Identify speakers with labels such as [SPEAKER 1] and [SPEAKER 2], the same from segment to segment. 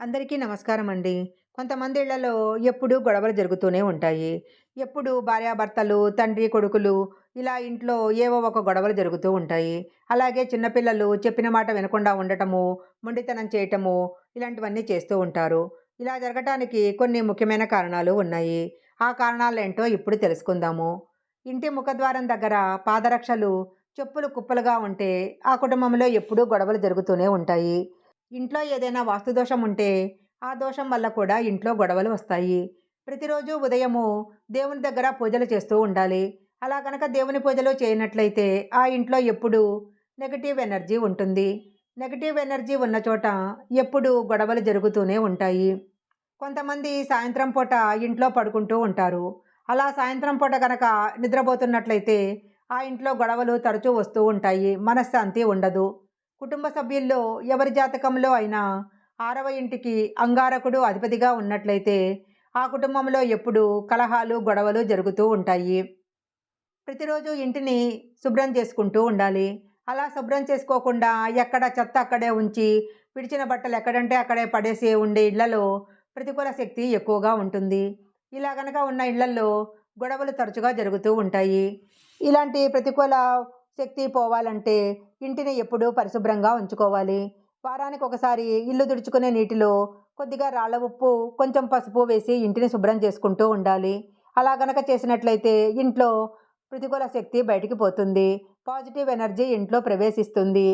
[SPEAKER 1] అందరికీ నమస్కారం అండి. కొంతమంది ఇళ్ళలో ఎప్పుడూ గొడవలు జరుగుతూనే ఉంటాయి. ఎప్పుడు భార్యాభర్తలు, తండ్రి, కొడుకులు ఇలా ఇంట్లో ఏవో ఒక గొడవలు జరుగుతూ ఉంటాయి. అలాగే చిన్నపిల్లలు చెప్పిన మాట వినకుండా ఉండటము, మొండితనం చేయటము ఇలాంటివన్నీ చేస్తూ ఉంటారు. ఇలా జరగటానికి కొన్ని ముఖ్యమైన కారణాలు ఉన్నాయి. ఆ కారణాలు ఏంటో ఇప్పుడు తెలుసుకుందాము. ఇంటి ముఖద్వారం దగ్గర పాదరక్షలు, చెప్పులు కుప్పలుగా ఉంటే ఆ కుటుంబంలో ఎప్పుడూ గొడవలు జరుగుతూనే ఉంటాయి. ఇంట్లో ఏదైనా వాస్తు దోషం ఉంటే ఆ దోషం వల్ల కూడా ఇంట్లో గొడవలు వస్తాయి. ప్రతిరోజు ఉదయము దేవుని దగ్గర పూజలు చేస్తూ ఉండాలి. అలా కనుక దేవుని పూజలు చేయనట్లయితే ఆ ఇంట్లో ఎప్పుడూ నెగటివ్ ఎనర్జీ ఉంటుంది. నెగటివ్ ఎనర్జీ ఉన్న చోట ఎప్పుడూ గొడవలు జరుగుతూనే ఉంటాయి. కొంతమంది సాయంత్రం పూట ఇంట్లో పడుకుంటూ ఉంటారు. అలా సాయంత్రం పూట కనుక నిద్రపోతున్నట్లయితే ఆ ఇంట్లో గొడవలు తరచూ వస్తూ ఉంటాయి. మనశ్శాంతి ఉండదు. కుటుంబ సభ్యుల్లో ఎవరి జాతకంలో అయినా ఆరవ ఇంటికి అంగారకుడు అధిపతిగా ఉన్నట్లయితే ఆ కుటుంబంలో ఎప్పుడూ కలహాలు, గొడవలు జరుగుతూ ఉంటాయి. ప్రతిరోజు ఇంటిని శుభ్రం చేసుకుంటూ ఉండాలి. అలా శుభ్రం చేసుకోకుండా ఎక్కడ చెత్త అక్కడే ఉంచి, విడిచిన బట్టలు ఎక్కడంటే అక్కడే పడేసి ఉండే ఇళ్ళలో ప్రతికూల శక్తి ఎక్కువగా ఉంటుంది. ఇలా కనుక ఉన్న ఇళ్ళల్లో గొడవలు తరచుగా జరుగుతూ ఉంటాయి. ఇలాంటి ప్రతికూల శక్తి పోవాలంటే ఇంటిని ఎప్పుడూ పరిశుభ్రంగా ఉంచుకోవాలి. వారానికి ఒకసారి ఇల్లు తుడుచుకునే నీటిలో కొద్దిగా రాళ్ళ ఉప్పు, కొంచెం పసుపు వేసి ఇంటిని శుభ్రం చేసుకుంటూ ఉండాలి. అలా గనక చేసినట్లయితే ఇంట్లో ప్రతికూల శక్తి బయటికి పోతుంది. పాజిటివ్ ఎనర్జీ ఇంట్లో ప్రవేశిస్తుంది.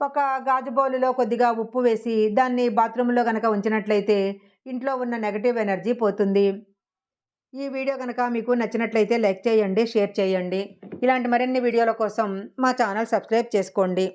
[SPEAKER 1] ఒక గాజు బౌలులో కొద్దిగా ఉప్పు వేసి దాన్ని బాత్రూంలో గనక ఉంచినట్లయితే ఇంట్లో ఉన్న నెగటివ్ ఎనర్జీ పోతుంది. ఈ వీడియో కనుక మీకు నచ్చినట్లయితే లైక్ చేయండి, షేర్ చేయండి. ఇలాంటి మరిన్ని వీడియోల కోసం మా ఛానల్ సబ్స్క్రైబ్ చేసుకోండి.